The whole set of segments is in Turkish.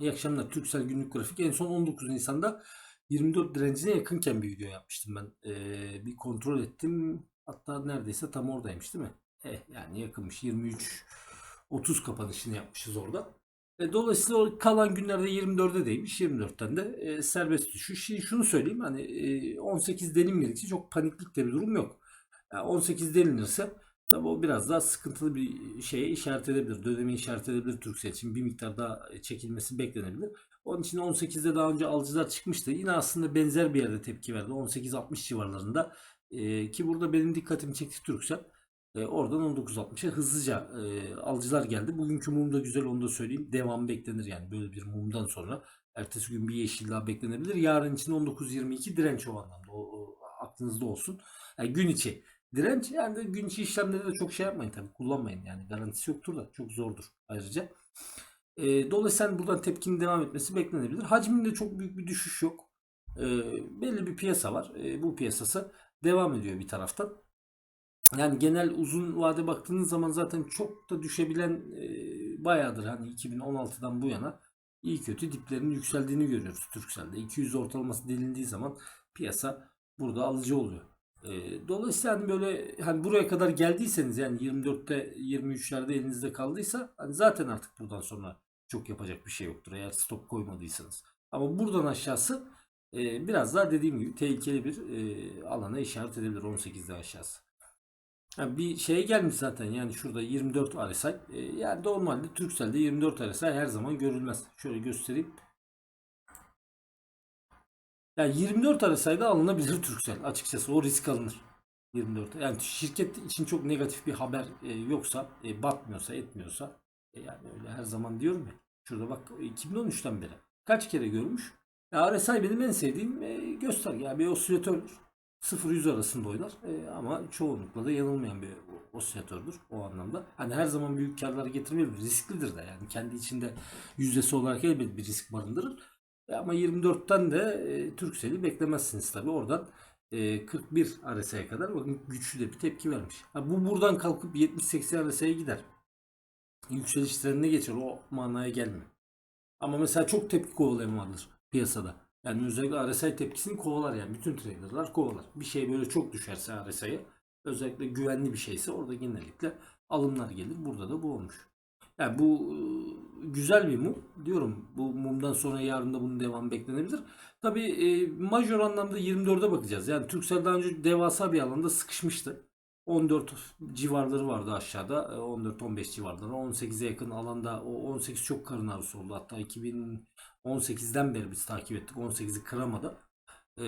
İyi akşamlar. Türksel günlük grafik. En son 19 Nisan'da 24 direncine yakınken bir video yapmıştım ben. Ee, bir kontrol ettim. Hatta neredeyse tam oradaymış değil mi? Eh, yani yakınmış. 23 30 kapanışını yapmışız orada. E, dolayısıyla o kalan günlerde 24'e değmiş. 24'ten de e, serbest düşüş. Şimdi şunu söyleyeyim hani e, 18 delinmedikçe çok paniklik de bir durum yok. Yani 18 delinirse tabi o biraz daha sıkıntılı bir şeye işaret edebilir. Dönemi işaret edebilir Türksel için. Bir miktar daha çekilmesi beklenebilir. Onun için 18'de daha önce alıcılar çıkmıştı. Yine aslında benzer bir yerde tepki verdi. 18-60 civarlarında. E, ki burada benim dikkatimi çekti Türksel. E, oradan 19.60'a hızlıca e, alıcılar geldi. Bugünkü mum da güzel onu da söyleyeyim. Devam beklenir yani böyle bir mumdan sonra. Ertesi gün bir yeşil daha beklenebilir. Yarın için 19.22 direnç o anlamda. O, o aklınızda olsun. Yani gün içi direnç yani gün içi işlemleri de çok şey yapmayın tabii. Kullanmayın yani. Garantisi yoktur da çok zordur ayrıca. E, dolayısıyla buradan tepkinin devam etmesi beklenebilir. Hacminde çok büyük bir düşüş yok. E, belli bir piyasa var. E, bu piyasası devam ediyor bir taraftan. Yani genel uzun vade baktığınız zaman zaten çok da düşebilen e, bayağıdır. Hani 2016'dan bu yana iyi kötü diplerin yükseldiğini görüyoruz Türksel'de. 200 ortalaması delindiği zaman piyasa burada alıcı oluyor. E, dolayısıyla hani böyle hani buraya kadar geldiyseniz yani 24'te 23'lerde elinizde kaldıysa hani zaten artık buradan sonra çok yapacak bir şey yoktur eğer stop koymadıysanız. Ama buradan aşağısı e, biraz daha dediğim gibi tehlikeli bir e, alana işaret edebilir 18'den aşağısı. Yani bir şeye gelmiş zaten yani şurada 24 RSI. E, yani normalde Turkcell'de 24 RSI her zaman görülmez. Şöyle göstereyim. Yani 24 RSI'de alınabilir Turkcell açıkçası o risk alınır. 24. Yani şirket için çok negatif bir haber e, yoksa, e, batmıyorsa, etmiyorsa e, yani öyle her zaman diyorum ya. Şurada bak 2013'ten beri kaç kere görmüş? Ya RSI benim en sevdiğim e, gösterge. Yani bir osilatördür. 0-100 arasında oynar E, ama çoğunlukla da yanılmayan bir osilatördür o anlamda. Hani her zaman büyük karlar getirmeyebilir. Risklidir de yani kendi içinde yüzdesi olarak elbette bir risk barındırır. Ama 24'ten de e, Turkcell'i beklemezsiniz tabi oradan. E, 41 RSI'ye kadar bakın güçlü de bir tepki vermiş. Ha, bu buradan kalkıp 70-80 RSI'ye gider. Yükseliş trendine geçer o manaya gelmiyor. Ama mesela çok tepki kovalayan vardır piyasada. Yani özellikle RSI tepkisini kovalar yani. Bütün traderlar kovalar. Bir şey böyle çok düşerse RSI'ye özellikle güvenli bir şeyse orada genellikle alımlar gelir. Burada da bu olmuş. Yani bu güzel bir mum. Diyorum bu mumdan sonra yarın da bunun devamı beklenebilir. Tabi e, majör anlamda 24'e bakacağız. Yani Turkcell daha önce devasa bir alanda sıkışmıştı. 14 civarları vardı aşağıda. 14-15 civarları. 18'e yakın alanda o 18 çok karın ağrısı oldu. Hatta 2018'den beri biz takip ettik. 18'i kıramadı. Ee,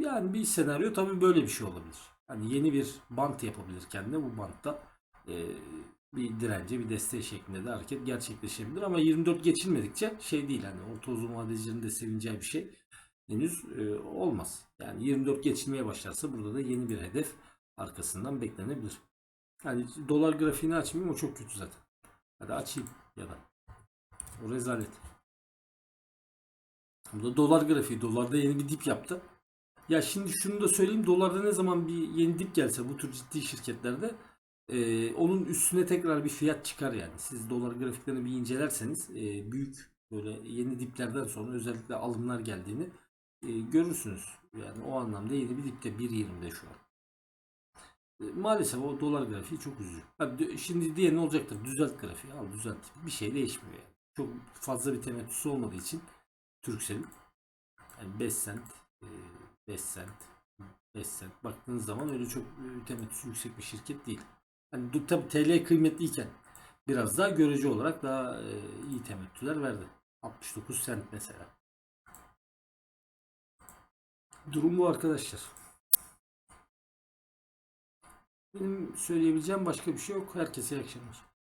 yani bir senaryo tabii böyle bir şey olabilir. Hani yeni bir bant yapabilir kendine. Bu bantta e, bir dirence bir desteği şeklinde de hareket gerçekleşebilir. Ama 24 geçilmedikçe şey değil. Hani orta uzun vadecilerin de sevineceği bir şey henüz e, olmaz. Yani 24 geçilmeye başlarsa burada da yeni bir hedef arkasından beklenebilir. Yani dolar grafiğini açmayayım o çok kötü zaten. Hadi açayım ya da. O rezalet. Burada dolar grafiği. Dolarda yeni bir dip yaptı. Ya şimdi şunu da söyleyeyim. Dolarda ne zaman bir yeni dip gelse bu tür ciddi şirketlerde e, onun üstüne tekrar bir fiyat çıkar yani. Siz dolar grafiklerini bir incelerseniz e, büyük böyle yeni diplerden sonra özellikle alımlar geldiğini e, görürsünüz. Yani o anlamda yeni bir dipte 1.20'de şu an. Maalesef o dolar grafiği çok üzücü. Şimdi diye ne olacaktır? Düzelt grafiği. Al düzelt. Bir şey değişmiyor yani. Çok fazla bir temettüsü olmadığı için Turkcell'in yani 5 sent 5 sent 5 sent baktığınız zaman öyle çok temettüsü yüksek bir şirket değil. Hani tabi TL kıymetliyken biraz daha görece olarak daha iyi temettüler verdi. 69 sent mesela. Durum bu arkadaşlar. Benim söyleyebileceğim başka bir şey yok. Herkese iyi akşamlar.